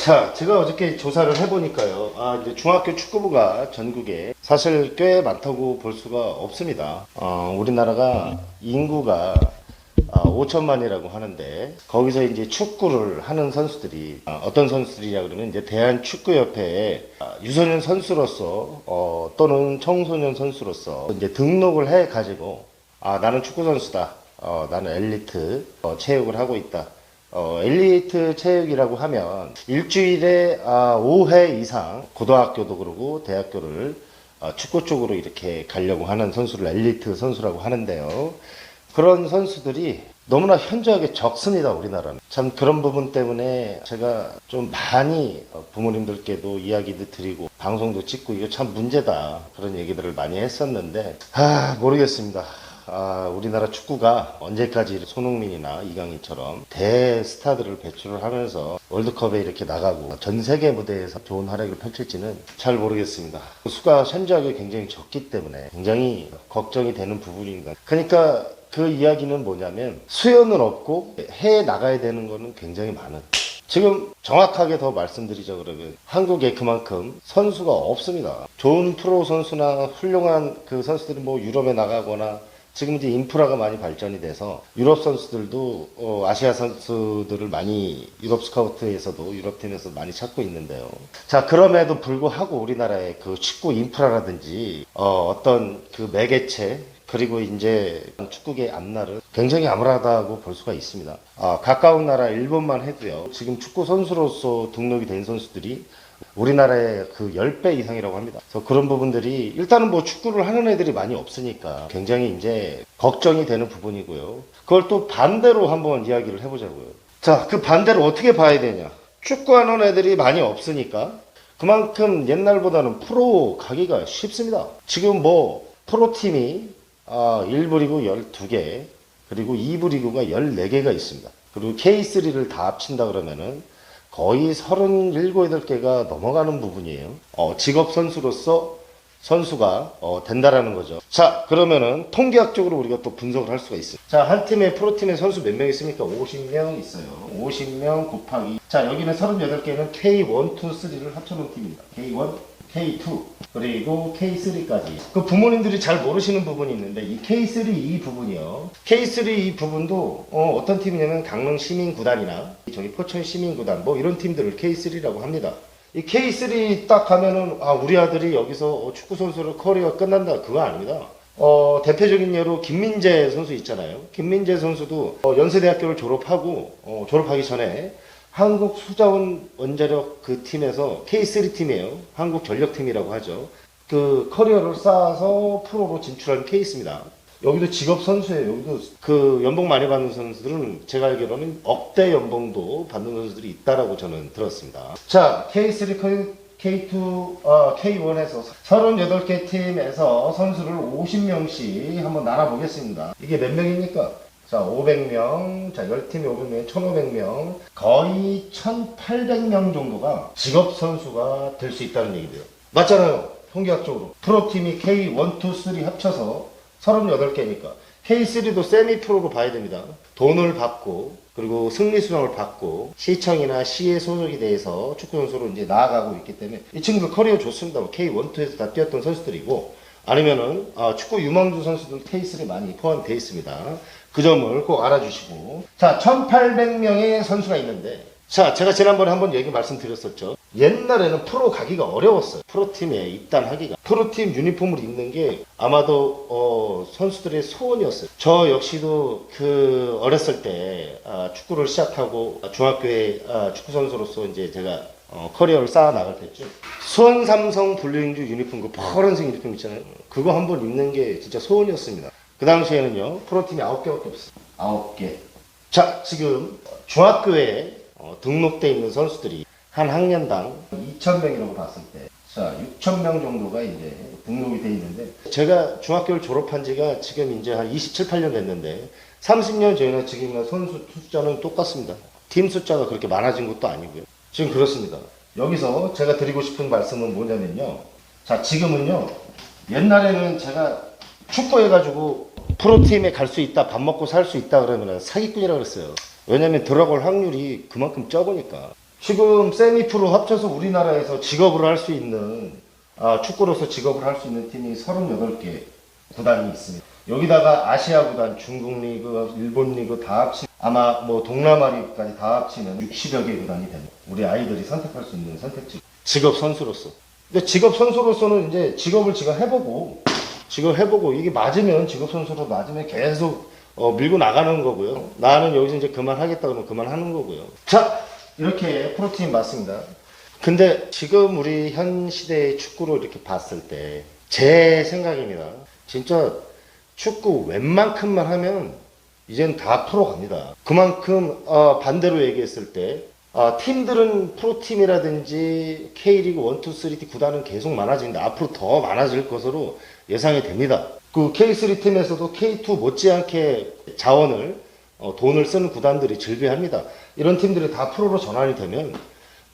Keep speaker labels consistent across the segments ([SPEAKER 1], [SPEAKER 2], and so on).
[SPEAKER 1] 자, 제가 어저께 조사를 해보니까요. 아, 이제 중학교 축구부가 전국에 사실 꽤 많다고 볼 수가 없습니다. 어, 우리나라가 인구가 아, 5천만이라고 하는데 거기서 이제 축구를 하는 선수들이 아, 어떤 선수들이냐 그러면 이제 대한 축구협회에 아, 유소년 선수로서 어, 또는 청소년 선수로서 이제 등록을 해 가지고 아 나는 축구 선수다. 어, 나는 엘리트 어, 체육을 하고 있다. 어, 엘리트 체육이라고 하면 일주일에 아, 5회 이상 고등학교도 그러고 대학교를 어, 축구 쪽으로 이렇게 가려고 하는 선수를 엘리트 선수라고 하는데요. 그런 선수들이 너무나 현저하게 적습니다, 우리나라는. 참 그런 부분 때문에 제가 좀 많이 어, 부모님들께도 이야기도 드리고 방송도 찍고 이거 참 문제다. 그런 얘기들을 많이 했었는데, 아, 모르겠습니다. 아, 우리나라 축구가 언제까지 손흥민이나 이강인처럼 대스타들을 배출을 하면서 월드컵에 이렇게 나가고 전 세계 무대에서 좋은 활약을 펼칠지는 잘 모르겠습니다. 수가 현저하게 굉장히 적기 때문에 굉장히 걱정이 되는 부분입니다. 그러니까 그 이야기는 뭐냐면 수요는 없고 해에 나가야 되는 거는 굉장히 많은 지금 정확하게 더 말씀드리자 그러면 한국에 그만큼 선수가 없습니다. 좋은 프로 선수나 훌륭한 그 선수들이 뭐 유럽에 나가거나 지금 이제 인프라가 많이 발전이 돼서 유럽 선수들도 어, 아시아 선수들을 많이 유럽 스카우트에서도 유럽 팀에서 많이 찾고 있는데요. 자 그럼에도 불구하고 우리나라의 그 축구 인프라라든지 어, 어떤 그 매개체 그리고 이제 축구계 앞날은 굉장히 암울하다고 볼 수가 있습니다. 아, 가까운 나라 일본만 해도요. 지금 축구 선수로서 등록이 된 선수들이 우리나라의 그 10배 이상이라고 합니다. 그래서 그런 부분들이 일단은 뭐 축구를 하는 애들이 많이 없으니까 굉장히 이제 걱정이 되는 부분이고요. 그걸 또 반대로 한번 이야기를 해보자고요. 자, 그 반대로 어떻게 봐야 되냐. 축구하는 애들이 많이 없으니까 그만큼 옛날보다는 프로 가기가 쉽습니다. 지금 뭐 프로팀이 아, 1부 리그 12개, 그리고 2부 리그가 14개가 있습니다. 그리고 K3를 다 합친다 그러면은 거의 37, 8개가 넘어가는 부분이에요. 어, 직업 선수로서 선수가 어, 된다라는 거죠. 자, 그러면은 통계학적으로 우리가 또 분석을 할 수가 있어요. 자, 한 팀에 프로팀에 선수 몇 명 있습니까? 50명 있어요. 50명 곱하기. 자, 여기는 38개는 K1, 2, 3를 합쳐놓은 팀입니다. K1, K2, 그리고 K3까지. 그 부모님들이 잘 모르시는 부분이 있는데, 이 K3 이 부분이요. K3 이 부분도, 어, 떤 팀이냐면 강릉 시민구단이나, 저기 포천 시민구단, 뭐 이런 팀들을 K3라고 합니다. 이 K3 딱 가면은, 아, 우리 아들이 여기서 어, 축구 선수로 커리어 끝난다. 그거 아닙니다. 어, 대표적인 예로 김민재 선수 있잖아요. 김민재 선수도 어, 연세대학교를 졸업하고, 어, 졸업하기 전에 한국 수자원 원자력 그 팀에서 K3 팀이에요. 한국 전력팀이라고 하죠. 그 커리어를 쌓아서 프로로 진출한 케이스입니다. 여기도 직업 선수예요. 여기도 그 연봉 많이 받는 선수들은 제가 알기로는 억대 연봉도 받는 선수들이 있다라고 저는 들었습니다. 자, K3 K2, 어, K1에서 38개 팀에서 선수를 50명씩 한번 나눠보겠습니다. 이게 몇 명입니까? 자, 500명, 자, 10팀이 500명, 1500명, 거의 1800명 정도가 직업 선수가 될 수 있다는 얘기돼요. 맞잖아요. 통계학적으로. 프로팀이 K1, 2, 3 합쳐서 38개니까. K3도 세미 프로로 봐야 됩니다. 돈을 받고, 그리고 승리 수당을 받고, 시청이나 시에 소속이 돼서 축구 선수로 이제 나아가고 있기 때문에 이 친구들 커리어 좋습니다. K1, 2에서 다 뛰었던 선수들이고, 아니면은 아, 축구 유망주 선수들 K3 많이 포함되어 있습니다. 그 점을 꼭 알아주시고. 자 1800명의 선수가 있는데 자 제가 지난번에 한번 얘기 말씀드렸었죠. 옛날에는 프로 가기가 어려웠어요. 프로팀에 입단하기가. 프로팀 유니폼을 입는 게 아마도 어, 선수들의 소원이었어요. 저 역시도 그 어렸을 때 아, 축구를 시작하고 중학교에 아, 축구 선수로서 이제 제가 어, 커리어를 쌓아 나갈 때쯤. 수원 삼성 블루잉즈 유니폼 그 파란색 유니폼 있잖아요. 그거 한 번 입는 게 진짜 소원이었습니다. 그 당시에는요 프로팀이 9개밖에 없어요. 9개. 자 지금 중학교에 어, 등록돼 있는 선수들이 한 학년당 2,000명이라고 봤을 때 자, 6,000명 정도가 이제 등록이 돼 있는데. 제가 중학교를 졸업한 지가 지금 이제 한 27, 8년 됐는데 30년 전이나 지금이나 선수 숫자는 똑같습니다. 팀 숫자가 그렇게 많아진 것도 아니고요. 지금 그렇습니다. 여기서 제가 드리고 싶은 말씀은 뭐냐면요. 자, 지금은요. 옛날에는 제가 축구해가지고 프로팀에 갈 수 있다, 밥 먹고 살 수 있다 그러면 사기꾼이라고 그랬어요. 왜냐면 들어갈 확률이 그만큼 적으니까. 지금 세미 프로 합쳐서 우리나라에서 직업을 할수 있는 아, 축구로서 직업을 할 수 있는 팀이 38개 구단이 있습니다. 여기다가 아시아 구단, 중국 리그, 일본 리그 다 합치 아마 뭐 동남아 리그까지 다 합치면 60여 개 구단이 됩니다. 우리 아이들이 선택할 수 있는 선택지. 직업 선수로서. 근데 직업 선수로서는 이제 직업을 지가 해보고 직업 해보고 이게 맞으면 직업 선수로 맞으면 계속 어, 밀고 나가는 거고요. 나는 여기서 이제 그만하겠다 그러면 그만하는 거고요. 자 이렇게 프로팀 맞습니다. 근데 지금 우리 현 시대의 축구를 이렇게 봤을 때 제 생각입니다. 진짜 축구 웬만큼만 하면 이젠 다 프로 갑니다. 그만큼 어, 반대로 얘기했을 때 아, 팀들은 프로팀이라든지 K리그 1, 2, 3 구단은 계속 많아지는데 앞으로 더 많아질 것으로 예상이 됩니다. 그 K3 팀에서도 K2 못지않게 자원을 어, 돈을 쓰는 구단들이 즐비합니다. 이런 팀들이 다 프로로 전환이 되면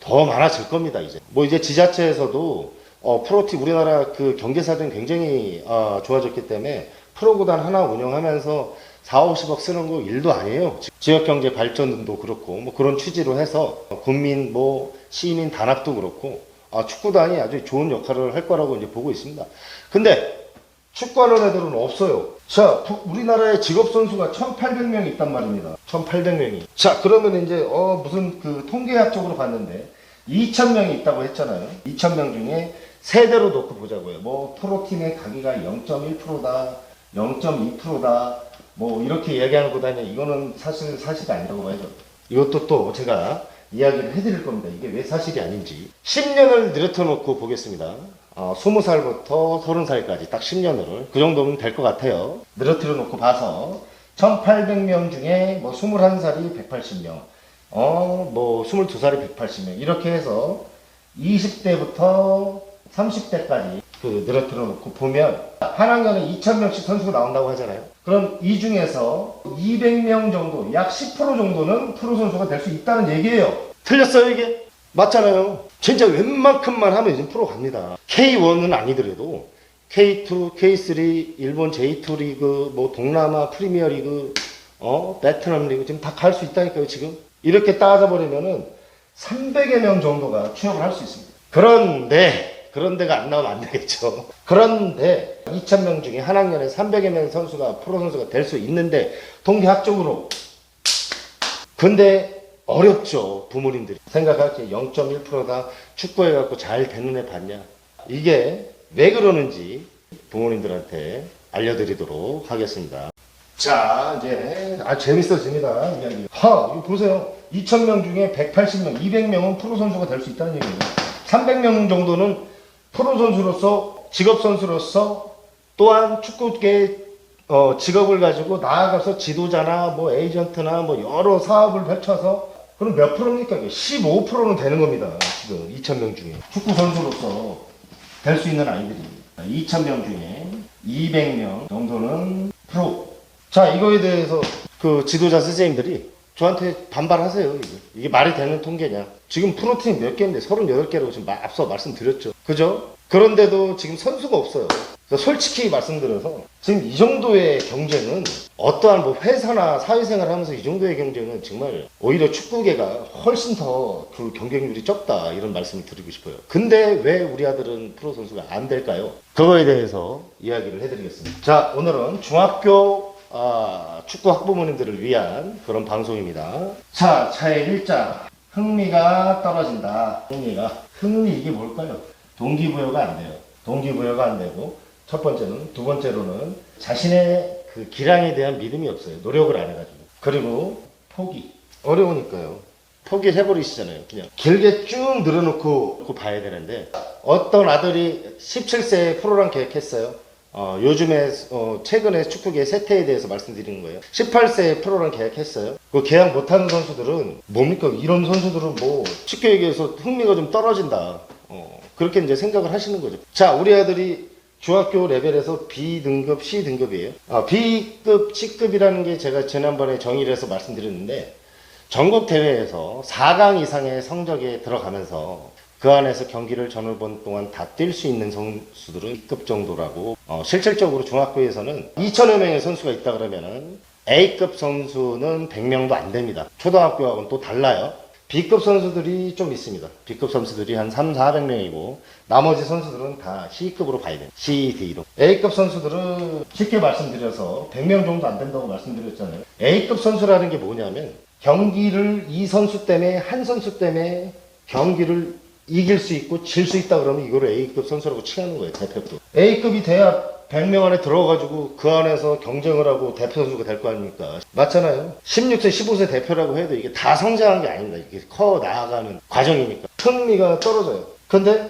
[SPEAKER 1] 더 많아질 겁니다. 이제 뭐 이제 지자체에서도 어, 프로팀 우리나라 그 경제사정이 굉장히 어, 좋아졌기 때문에 프로 구단 하나 운영하면서 4, 50억 쓰는 거 일도 아니에요. 지- 지역 경제 발전도 그렇고 뭐 그런 취지로 해서 국민 뭐 시민 단합도 그렇고 아, 축구단이 아주 좋은 역할을 할 거라고 이제 보고 있습니다. 근데 축구하는 애들은 없어요. 자, 부- 우리나라에 직업 선수가 1,800명이 있단 말입니다. 1,800명이. 자, 그러면 이제 어 무슨 그 통계학적으로 봤는데 2,000명이 있다고 했잖아요. 2,000명 중에 세대로 놓고 보자고요. 뭐 프로팀의 가기가 0.1%다, 0.2%다, 뭐 이렇게 이야기하는 구단이 이거는 사실 사실이 아니라고 봐야죠. 이것도 또 제가 이야기를 해드릴 겁니다. 이게 왜 사실이 아닌지. 10년을 늘어뜨 놓고 보겠습니다. 어, 20살부터 30살까지 딱 10년을 그 정도면 될 것 같아요. 늘어뜨려 놓고 봐서 1800명 중에 뭐 21살이 180명, 어, 뭐 22살이 180명 이렇게 해서 20대부터 30대까지 그 늘어뜨려 놓고 보면 한 학년에 2000명씩 선수가 나온다고 하잖아요. 그럼 이 중에서 200명 정도, 약 10% 정도는 프로 선수가 될 수 있다는 얘기예요. 틀렸어요, 이게? 맞잖아요. 진짜 웬만큼만 하면 이제 프로 갑니다. K1은 아니더라도 K2, K3, 일본 J2 리그, 뭐 동남아 프리미어 리그, 어, 베트남 리그 지금 다 갈 수 있다니까요, 지금. 이렇게 따져버리면은 300여 명 정도가 취업을 할 수 있습니다. 그런데, 그런 데가 안 나오면 안 되겠죠. 그런데 2,000명 중에 한 학년에 300여 명 선수가 프로 선수가 될 수 있는데 통계학적으로. 근데 어렵죠 부모님들이. 생각하기에 0.1%다 축구해 갖고 잘 되는 애 봤냐? 이게 왜 그러는지 부모님들한테 알려드리도록 하겠습니다. 자 이제 아 재밌어집니다 이야기. 하 이거 보세요. 2,000명 중에 180명 200명은 프로 선수가 될 수 있다는 얘기예요 300명 정도는 프로 선수로서 직업 선수로서 또한 축구계 어, 직업을 가지고 나아가서 지도자나 뭐 에이전트나 뭐 여러 사업을 펼쳐서 그럼 몇 프로입니까? 15%는 되는 겁니다. 지금 2,000명 중에. 축구 선수로서 될 수 있는 아이들이 2,000명 중에 200명 정도는 프로. 자, 이거에 대해서 그 지도자 선생님들이 저한테 반발하세요. 이게, 말이 되는 통계냐. 지금 프로팀 몇 개인데 38개라고 지금 마- 앞서 말씀드렸죠. 그죠? 그런데도 지금 선수가 없어요. 솔직히 말씀드려서 지금 이 정도의 경쟁은 어떠한 뭐 회사나 사회생활 하면서 이 정도의 경쟁은 정말 오히려 축구계가 훨씬 더 그 경쟁률이 적다 이런 말씀을 드리고 싶어요. 근데 왜 우리 아들은 프로 선수가 안 될까요? 그거에 대해서 이야기를 해드리겠습니다. 자 오늘은 중학교 아, 축구 학부모님들을 위한 그런 방송입니다. 자 차의 일자 흥미가 떨어진다. 흥미가 흥미 이게 뭘까요? 동기부여가 안 돼요. 동기부여가 안 되고 첫 번째는 두 번째로는 자신의 그 기량에 대한 믿음이 없어요. 노력을 안 해가지고 그리고 포기 어려우니까요. 포기를 해버리시잖아요. 그냥 길게 쭉 늘어놓고 그 봐야 되는데 어떤 아들이 17세에 프로랑 계획했어요. 어, 요즘에 어, 최근에 축구계 세태에 대해서 말씀드리는 거예요. 18세에 프로랑 계약했어요. 그 계약 못하는 선수들은 뭡니까? 이런 선수들은 뭐 쉽게 얘기해서 흥미가 좀 떨어진다. 어, 그렇게 이제 생각을 하시는 거죠. 자, 우리 아들이 중학교 레벨에서 B 등급, C 등급이에요. 아, B급, C급이라는 게 제가 지난번에 정의를 해서 말씀드렸는데 전국 대회에서 4강 이상의 성적에 들어가면서 그 안에서 경기를 전후 번 동안 다 뛸 수 있는 선수들은 B급 정도라고 어, 실질적으로 중학교에서는 2천여 명의 선수가 있다 그러면은 A급 선수는 100명도 안 됩니다. 초등학교하고는 또 달라요. B급 선수들이 좀 있습니다. B급 선수들이 한 3, 400명이고 나머지 선수들은 다 C급으로 봐야 돼요. C, D로. A급 선수들은 쉽게 말씀드려서 100명 정도 안 된다고 말씀드렸잖아요. A급 선수라는 게 뭐냐면 경기를 이 선수 때문에 한 선수 때문에 경기를 이길 수 있고 질 수 있다 그러면 이거를 A급 선수라고 칭하는 거예요. 대표도. A급이 돼야 100명 안에 들어가가지고 그 안에서 경쟁을 하고 대표 선수가 될 거 아닙니까? 맞잖아요. 16세, 15세 대표라고 해도 이게 다 성장한 게 아닙니다. 이게 커 나아가는 과정이니까. 흥미가 떨어져요. 근데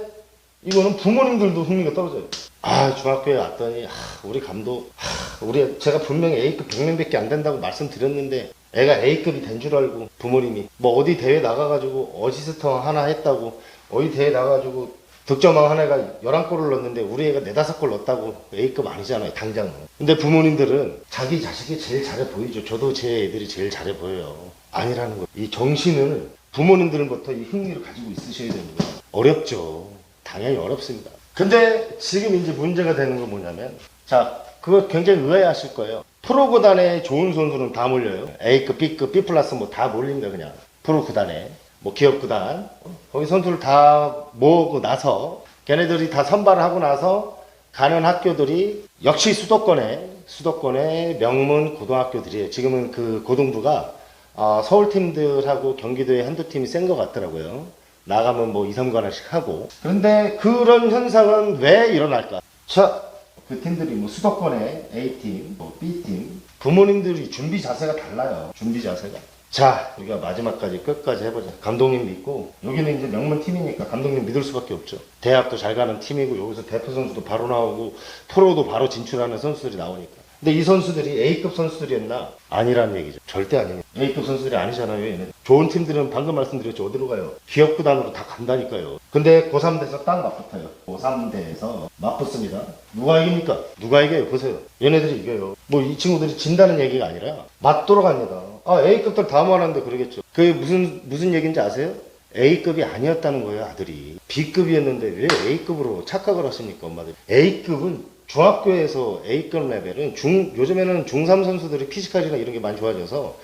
[SPEAKER 1] 이거는 부모님들도 흥미가 떨어져요. 아, 중학교에 왔더니, 아, 우리 감독, 아, 우리, 제가 분명히 A급 100명밖에 안 된다고 말씀드렸는데, 애가 A급이 된 줄 알고, 부모님이. 뭐 어디 대회 나가가지고, 어시스터 하나 했다고, 어디 대회 나가가지고, 득점왕 하나가 11골을 넣었는데, 우리 애가 4, 5골 넣었다고, A급 아니잖아요, 당장은. 근데 부모님들은 자기 자식이 제일 잘해 보이죠. 저도 제 애들이 제일 잘해 보여요. 아니라는 거. 이 정신을 부모님들부터 이 흥미를 가지고 있으셔야 됩니다. 어렵죠. 당연히 어렵습니다. 근데 지금 이제 문제가 되는 건 뭐냐면, 자, 그거 굉장히 의아해하실 거예요. 프로 구단에 좋은 선수는 다 몰려요. A급, B급, B 플러스 뭐 다 몰립니다, 그냥. 프로 구단에. 뭐 기업 구단. 거기 선수를 다 모으고 나서, 걔네들이 다 선발을 하고 나서 가는 학교들이 역시 수도권에, 수도권의 명문 고등학교들이에요. 지금은 그 고등부가 어, 서울 팀들하고 경기도에 한두 팀이 센 것 같더라고요. 나가면 뭐 2, 3관왕씩 하고. 그런데 그런 현상은 왜 일어날까? 자, 그 팀들이 뭐 수도권의 A팀, 뭐 B팀, 부모님들이 준비 자세가 달라요. 준비 자세가. 자, 우리가 마지막까지 끝까지 해보자. 감독님 믿고, 여기는 이제 명문 팀이니까 감독님 믿을 수밖에 없죠. 대학도 잘 가는 팀이고, 여기서 대표 선수도 바로 나오고, 프로도 바로 진출하는 선수들이 나오니까. 근데 이 선수들이 A급 선수들이었나? 아니라는 얘기죠. 절대 아닙니다. A급 선수들이 아니잖아요, 얘네. 좋은 팀들은 방금 말씀드렸죠. 어디로 가요? 기업 구단으로 다 간다니까요. 근데 고3대에서 딱 맞붙어요. 고3대에서 맞붙습니다. 누가 이깁니까? 누가 이겨요? 보세요. 얘네들이 이겨요. 뭐 이 친구들이 진다는 얘기가 아니라 맞도록 합니다. 아, A급들 다 모아놨는데 그러겠죠. 그게 무슨, 무슨 얘기인지 아세요? A급이 아니었다는 거예요, 아들이. B급이었는데 왜 A급으로 착각을 하십니까, 엄마들? A급은 중학교에서 A급 레벨은 중, 요즘에는 중3 선수들이 피지컬이나 이런 게 많이 좋아져서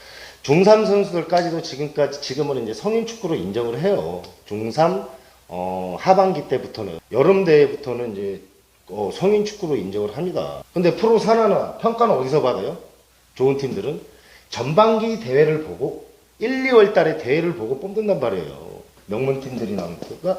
[SPEAKER 1] 중3 선수들까지도 지금까지, 지금은 이제 성인 축구로 인정을 해요. 중3, 어, 하반기 때부터는, 여름 대회부터는 이제, 어, 성인 축구로 인정을 합니다. 근데 프로 산하나 평가는 어디서 받아요? 좋은 팀들은 전반기 대회를 보고 1, 2월 달에 대회를 보고 뽑는단 말이에요. 명문 팀들이 나오니까.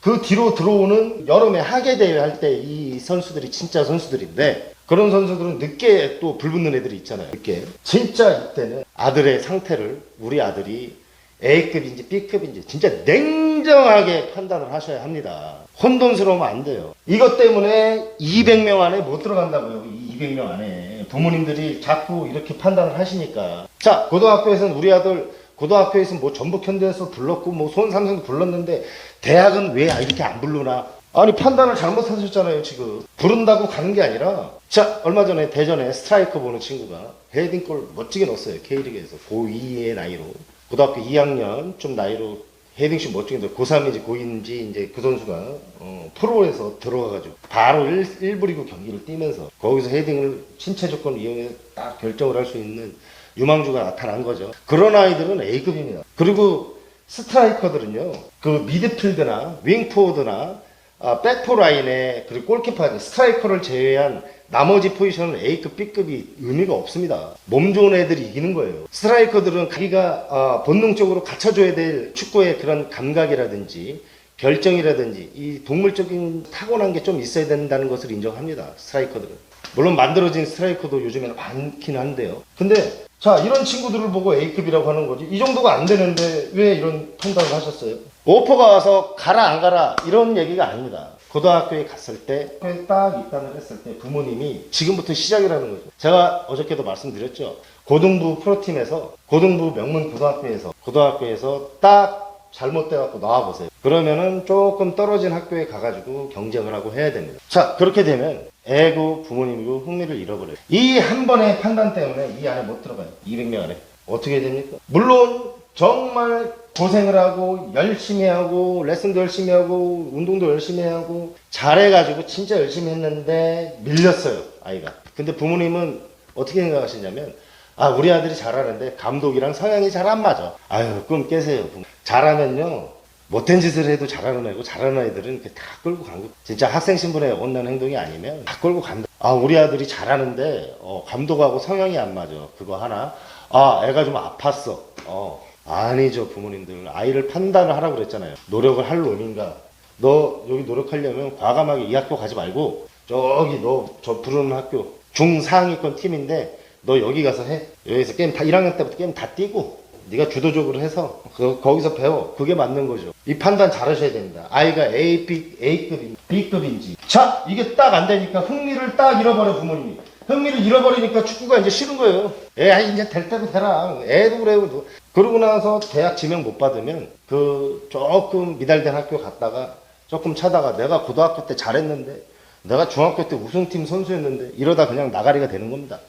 [SPEAKER 1] 그 뒤로 들어오는 여름에 하계 대회 할 때 이 선수들이 진짜 선수들인데 그런 선수들은 늦게 또 불붙는 애들이 있잖아요. 늦게. 진짜 이때는 아들의 상태를 우리 아들이 A급인지 B급인지 진짜 냉정하게 판단을 하셔야 합니다. 혼돈스러우면 안 돼요. 이것 때문에 200명 안에 못 들어간다고요. 이 200명 안에. 부모님들이 자꾸 이렇게 판단을 하시니까. 자, 고등학교에서는 우리 아들 고등학교에서는 뭐 전북 현대에서 불렀고 뭐 손삼성도 불렀는데 대학은 왜 이렇게 안 부르나? 아니 판단을 잘못하셨잖아요 지금 부른다고 가는 게 아니라 자 얼마 전에 대전에 스트라이커 보는 친구가 헤딩골 멋지게 넣었어요 K리그에서 고2의 나이로 고등학교 2학년 좀 나이로 헤딩슛 멋지게 넣어 고3인지 고2인지 이제 그 선수가 어, 프로에서 들어가가지고 바로 1, 1부 리그 경기를 뛰면서 거기서 헤딩을 신체 조건을 이용해 딱 결정을 할 수 있는 유망주가 나타난 거죠. 그런 아이들은 A급입니다. 그리고 스트라이커들은요, 그 미드필드나 윙포워드나 아, 백포 라인에 그리고 골키퍼 스트라이커를 제외한 나머지 포지션은 A급, B급이 의미가 없습니다. 몸 좋은 애들이 이기는 거예요. 스트라이커들은 자기가 아, 본능적으로 갖춰줘야 될 축구의 그런 감각이라든지 결정이라든지 이 동물적인 타고난 게 좀 있어야 된다는 것을 인정합니다. 스트라이커들은. 물론 만들어진 스트라이커도 요즘에는 많긴 한데요. 근데 자 이런 친구들을 보고 A급이라고 하는 거지 이 정도가 안 되는데 왜 이런 판단을 하셨어요? 오퍼가 와서 가라 안 가라 이런 얘기가 아닙니다. 고등학교에 갔을 때 딱 입단을 했을 때 부모님이 지금부터 시작이라는 거죠. 제가 어저께도 말씀드렸죠. 고등부 프로팀에서 고등부 명문 고등학교에서 고등학교에서 딱 잘못돼 갖고 나와 보세요. 그러면은 조금 떨어진 학교에 가가지고 경쟁을 하고 해야 됩니다. 자, 그렇게 되면 애고 부모님이고 흥미를 잃어버려요. 이 한 번의 판단 때문에 이 안에 못 들어가요. 200명 안에. 어떻게 됩니까? 물론 정말 고생을 하고 열심히 하고 레슨도 열심히 하고 운동도 열심히 하고 잘해가지고 진짜 열심히 했는데 밀렸어요 아이가 근데 부모님은 어떻게 생각하시냐면 아 우리 아들이 잘하는데 감독이랑 성향이 잘 안 맞아. 아유 꿈 깨세요. 잘하면요 못된 짓을 해도 잘하는 애고 잘하는 아이들은 이렇게 다 끌고 간 거. 진짜 학생 신분에 온다는 행동이 아니면 다 끌고 간다. 아 우리 아들이 잘하는데 어, 감독하고 성향이 안 맞아. 그거 하나. 아 애가 좀 아팠어. 어 아니죠 부모님들 아이를 판단을 하라고 그랬잖아요. 노력을 할 놈인가. 너 여기 노력하려면 과감하게 이 학교 가지 말고 저기 너 저 부르는 학교 중상위권 팀인데 너 여기 가서 해. 여기서 게임 다 1학년 때부터 게임 다 뛰고 네가 주도적으로 해서 그, 거기서 배워. 그게 맞는 거죠. 이 판단 잘 하셔야 됩니다. 아이가 A, B, A급인지 B급인지. 자, 이게 딱 안 되니까 흥미를 딱 잃어버려 부모님이. 흥미를 잃어버리니까 축구가 이제 싫은 거예요. 애 아, 이제 될 때도 되라. 애도 그래요. 그러고 나서 대학 지명 못 받으면 그 조금 미달된 학교 갔다가 조금 차다가 내가 고등학교 때 잘했는데 내가 중학교 때 우승팀 선수였는데 이러다 그냥 나가리가 되는 겁니다.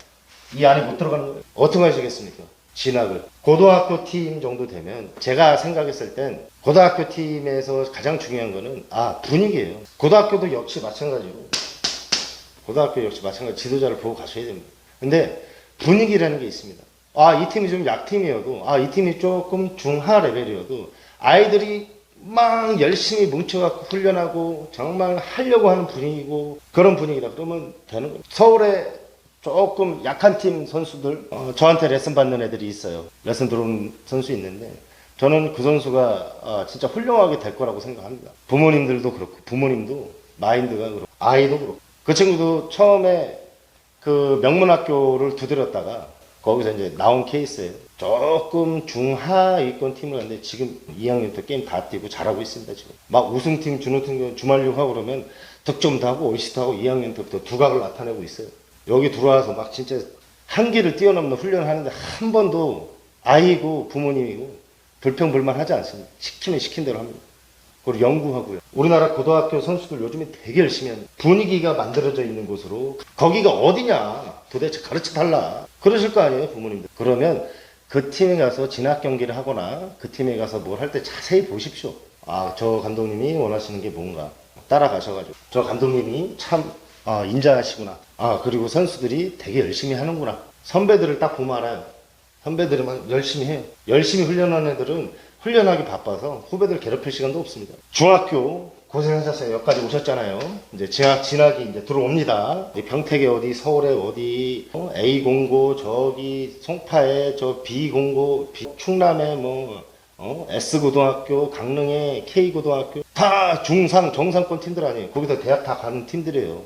[SPEAKER 1] 이 안에 못 들어가는 거예요. 어떻게 하시겠습니까? 진학을. 고등학교 팀 정도 되면 제가 생각했을 땐 고등학교 팀에서 가장 중요한 거는 아 분위기예요. 고등학교도 역시 마찬가지로 고등학교 역시 마찬가지 지도자를 보고 가셔야 됩니다. 근데 분위기라는 게 있습니다. 아, 이 팀이 좀 약팀이어도, 아, 이 팀이 조금 중하 레벨이어도, 아이들이 막 열심히 뭉쳐갖고 훈련하고, 정말 하려고 하는 분위기고, 그런 분위기다. 그러면 되는 거예요. 서울에 조금 약한 팀 선수들, 어, 저한테 레슨 받는 애들이 있어요. 레슨 들어온 선수 있는데, 저는 그 선수가 아, 진짜 훌륭하게 될 거라고 생각합니다. 부모님들도 그렇고, 부모님도 마인드가 그렇고, 아이도 그렇고. 그 친구도 처음에 그 명문학교를 두드렸다가 거기서 이제 나온 케이스예요. 조금 중하위권 팀을 갔는데 지금 2학년 때 게임 다 뛰고 잘하고 있습니다 지금. 막 우승팀, 준우팀 주말육 하고 그러면 득점도 하고 어시스트 하고 2학년 때부터 두각을 나타내고 있어요. 여기 들어와서 막 진짜 한계를 뛰어넘는 훈련을 하는데 한 번도 아이고 부모님이고 불평불만 하지 않습니다. 시키면 시킨 대로 합니다. 그리고 연구하고요. 우리나라 고등학교 선수들 요즘에 되게 열심히 합니다. 분위기가 만들어져 있는 곳으로 거기가 어디냐 도대체 가르쳐 달라 그러실 거 아니에요 부모님들. 그러면 그 팀에 가서 진학 경기를 하거나 그 팀에 가서 뭘 할 때 자세히 보십시오. 아 저 감독님이 원하시는 게 뭔가 따라가셔가지고 저 감독님이 참 아, 인자하시구나. 아 그리고 선수들이 되게 열심히 하는구나. 선배들을 딱 보면 알아요. 선배들은 열심히 해요. 열심히 훈련하는 애들은 훈련하기 바빠서 후배들 괴롭힐 시간도 없습니다. 중학교 고생하셨어요. 여기까지 오셨잖아요. 이제 진학, 진학이 이제 들어옵니다. 이 평택에 어디, 서울에 어디, 어? A 공고, 저기 송파에 저 B 공고, B, 충남에 뭐, 어? S 고등학교, 강릉에 K 고등학교 다 중상 정상권 팀들 아니에요. 거기서 대학 다 가는 팀들이에요.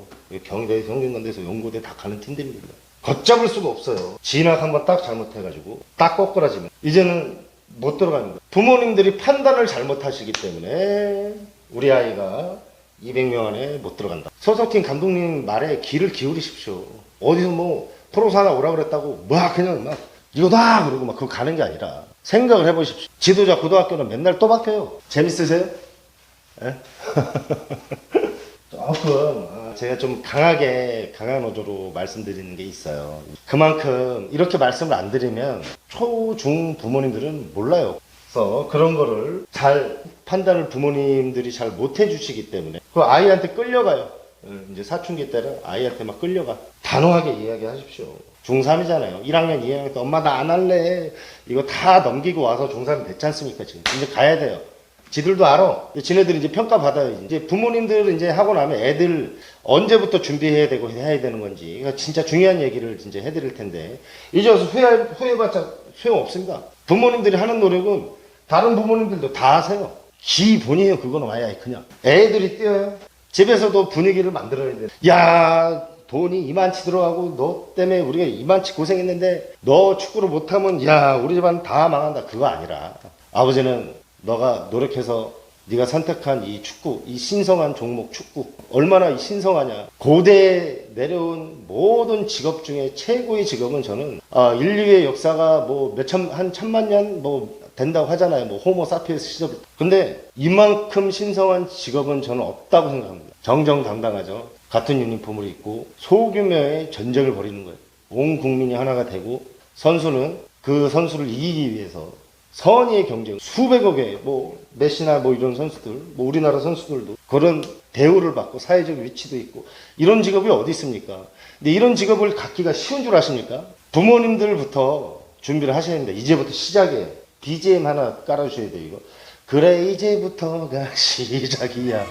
[SPEAKER 1] 경희대, 성균관대에서 연고대 다 가는 팀들입니다. 걷잡을 수가 없어요. 진학 한번 딱 잘못해가지고 딱 꼬꾸라지면 이제는 못 들어갑니다. 부모님들이 판단을 잘못하시기 때문에 우리 아이가 200명 안에 못 들어간다. 소속팀 감독님 말에 귀를 기울이십시오. 어디서 뭐 프로사나 오라 그랬다고 막 그냥 막 이거다 그러고 막 그거 가는 게 아니라 생각을 해보십시오. 지도자 고등학교는 맨날 또 바뀌어요. 재밌으세요? 예? 조금 아, 제가 좀 강하게 강한 어조로 말씀드리는 게 있어요. 그만큼 이렇게 말씀을 안 드리면 초, 중 부모님들은 몰라요. 그래서 그런 거를 잘 판단을 부모님들이 잘 못 해주시기 때문에 그 아이한테 끌려가요. 음, 이제 사춘기 때는 아이한테 막 끌려가. 단호하게 이야기하십시오. 중3이잖아요. 1학년, 2학년 때 엄마 나 안 할래. 이거 다 넘기고 와서 중3이 됐지 않습니까 지금. 이제 가야 돼요. 지들도 알아. 지네들이 이제 평가받아요. 이제 부모님들 이제 하고 나면 애들 언제부터 준비해야 되고 해야 되는 건지. 그러니까 진짜 중요한 얘기를 이제 해드릴 텐데. 이제 와서 후회, 후회봤자 소용없습니다. 부모님들이 하는 노력은 다른 부모님들도 다 하세요. 기본이에요. 그거는 와야 그냥. 애들이 뛰어요. 집에서도 분위기를 만들어야 돼. 야, 돈이 이만치 들어가고 너 때문에 우리가 이만치 고생했는데 너 축구를 못하면 야, 우리 집안 다 망한다. 그거 아니라 아버지는 너가 노력해서 네가 선택한 이 축구, 이 신성한 종목 축구 얼마나 이 신성하냐. 고대 내려온 모든 직업 중에 최고의 직업은 저는 아, 인류의 역사가 뭐 몇천 한 천만 년 뭐 된다고 하잖아요. 뭐 호모 사피엔스 시절. 근데 이만큼 신성한 직업은 저는 없다고 생각합니다. 정정당당하죠. 같은 유니폼을 입고 소규모의 전쟁을 벌이는 거예요. 온 국민이 하나가 되고 선수는 그 선수를 이기기 위해서 선의의 경쟁, 수백억의 뭐 메시나 뭐 이런 선수들, 뭐 우리나라 선수들도 그런 대우를 받고 사회적 위치도 있고 이런 직업이 어디 있습니까? 근데 이런 직업을 갖기가 쉬운 줄 아십니까? 부모님들부터 준비를 하셔야 됩니다. 이제부터 시작이에요. BGM 하나 깔아주셔야 돼요, 이거. 그래, 이제부터가 시작이야.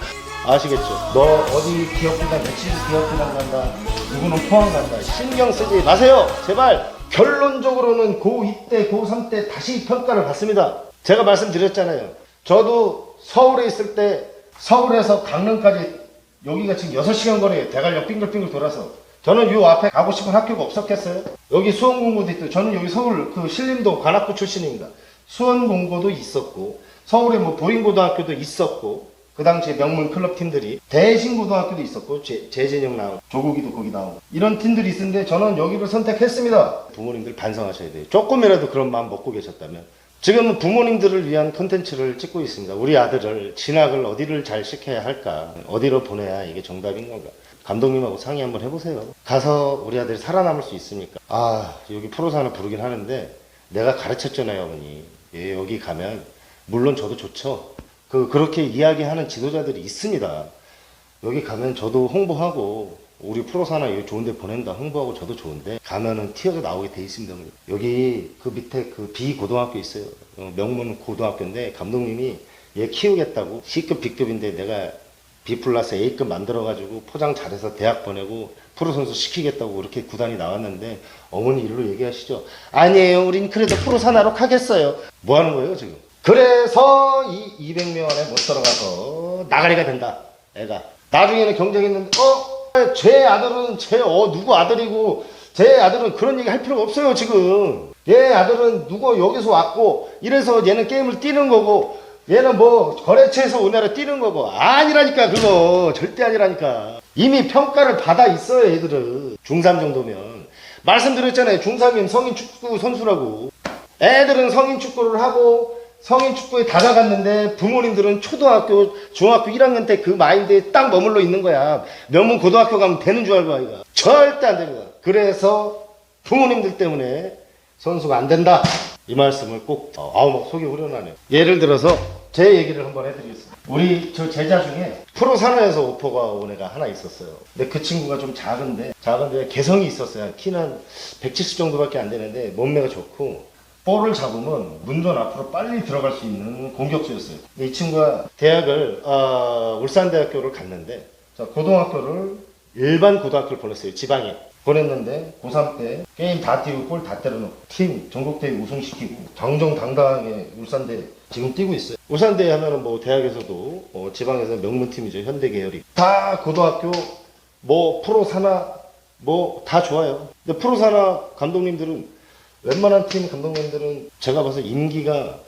[SPEAKER 1] 아시겠죠? 너 어디 기업부장, 며칠 기업부장 간다. 누구는 포항 간다. 신경 쓰지 마세요. 제발. 결론적으로는 고2 때, 고3 때 다시 평가를 받습니다. 제가 말씀드렸잖아요. 저도 서울에 있을 때 서울에서 강릉까지 여기가 지금 6시간 거리에요. 대관령 빙글빙글 돌아서. 저는 요 앞에 가고 싶은 학교가 없었겠어요? 여기 수원공고도 있고, 저는 여기 서울 그 신림동 관악구 출신입니다. 수원공고도 있었고, 서울에 뭐 보인고등학교도 있었고, 그 당시에 명문 클럽 팀들이 대신고등학교도 있었고, 제, 재진영 나오고, 조국이도 거기 나오고, 이런 팀들이 있었는데 저는 여기를 선택했습니다. 부모님들 반성하셔야 돼요. 조금이라도 그런 마음 먹고 계셨다면. 지금은 부모님들을 위한 콘텐츠를 찍고 있습니다. 우리 아들을 진학을 어디를 잘 시켜야 할까? 어디로 보내야 이게 정답인 건가? 감독님하고 상의 한번 해보세요. 가서 우리 아들이 살아남을 수 있습니까? 아, 여기 프로사는 부르긴 하는데 내가 가르쳤잖아요, 어머니. 예, 여기 가면 물론 저도 좋죠. 그 그렇게 이야기하는 지도자들이 있습니다. 여기 가면 저도 홍보하고 우리 프로사나 여기 좋은데 보낸다 홍보하고 저도 좋은데 가면은 튀어서 나오게 돼 있습니다. 여기 그 밑에 그 B 고등학교 있어요. 어, 명문 고등학교인데 감독님이 얘 키우겠다고 C급 B급인데 내가 B 플러스 A급 만들어가지고 포장 잘해서 대학 보내고 프로 선수 시키겠다고 그렇게 구단이 나왔는데 어머니 일로 얘기하시죠. 아니에요. 우린 그래도 프로 산하로 가겠어요. 뭐 하는 거예요 지금? 그래서 이 200명 안에 못 들어가서 나가리가 된다. 애가 나중에는 경쟁했는데 어? 제 아들은 제 어 누구 아들이고 제 아들은 그런 얘기 할 필요가 없어요 지금. 얘 아들은 누구 여기서 왔고 이래서 얘는 게임을 뛰는 거고 얘는 뭐 거래처에서 오늘은 뛰는 거고 아니라니까 그거. 절대 아니라니까. 이미 평가를 받아 있어요 애들은. 중3 정도면. 말씀드렸잖아요. 중3이면 성인 축구 선수라고. 애들은 성인 축구를 하고 성인 축구에 다가갔는데 부모님들은 초등학교 중학교 1학년 때 그 마인드에 딱 머물러 있는 거야. 명문 고등학교 가면 되는 줄 알고 아이가. 절대 안 됩니다 그래서 부모님들 때문에 선수가 안 된다. 이 말씀을 꼭, 어, 아우, 막 속이 후련하네요. 예를 들어서 제 얘기를 한번 해드리겠습니다. 우리 저 제자 중에 프로 산하에서 오퍼가 온 애가 하나 있었어요. 근데 그 친구가 좀 작은데, 작은데 개성이 있었어요. 키는 한170 정도밖에 안 되는데 몸매가 좋고, 볼을 잡으면 문전 앞으로 빨리 들어갈 수 있는 공격수였어요. 근데 이 친구가 대학을, 어, 울산대학교를 갔는데, 자, 고등학교를 일반 고등학교를 보냈어요. 지방에. 보냈는데 고3 때 게임 다 뛰고 골 다 때려놓고 팀 전국대회 우승시키고 정정당당하게 울산대 지금 뛰고 있어요. 울산대 하면은 뭐 대학에서도 어, 지방에서 명문팀이죠. 현대 계열이. 다 고등학교 뭐 프로 사나 뭐다 좋아요. 근데 프로 사나 감독님들은 웬만한 팀 감독님들은 제가 봐서 임기가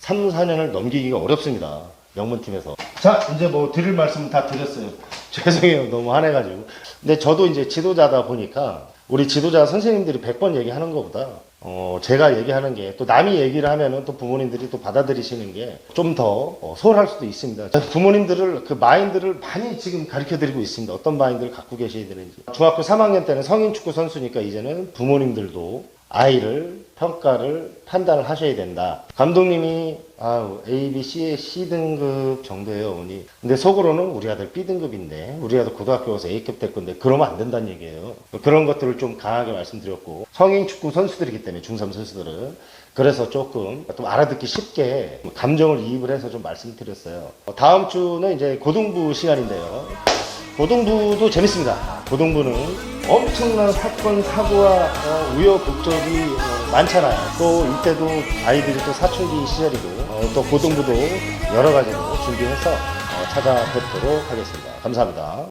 [SPEAKER 1] 3, 4년을 넘기기가 어렵습니다. 명문팀에서. 자, 이제 뭐 드릴 말씀 다 드렸어요. 죄송해요. 너무 화내가지고. 근데 저도 이제 지도자다 보니까 우리 지도자 선생님들이 100번 얘기하는 것보다 어, 제가 얘기하는 게 또 남이 얘기를 하면은 또 부모님들이 또 받아들이시는 게 좀더 어, 소홀할 수도 있습니다. 부모님들을 그 마인드를 많이 지금 가르쳐 드리고 있습니다. 어떤 마인드를 갖고 계셔야 되는지. 중학교 3학년 때는 성인 축구 선수니까 이제는 부모님들도 아이를 평가를 판단을 하셔야 된다. 감독님이 아 A, B, C의 C 등급 정도예요, 어머니. 근데 속으로는 우리 아들 B 등급인데 우리 아들 고등학교 가서 A급 될 건데 그러면 안 된다는 얘기예요. 그런 것들을 좀 강하게 말씀드렸고 성인 축구 선수들이기 때문에 중3 선수들은 그래서 조금 좀 알아듣기 쉽게 감정을 이입을 해서 좀 말씀드렸어요. 다음 주는 이제 고등부 시간인데요. 고등부도 재밌습니다. 고등부는 엄청난 사건, 사고와 어, 우여곡절이 어, 많잖아요. 또 이때도 아이들이 또 사춘기 시절이고 어, 또 고등부도 여러 가지로 준비해서 어, 찾아뵙도록 하겠습니다. 감사합니다.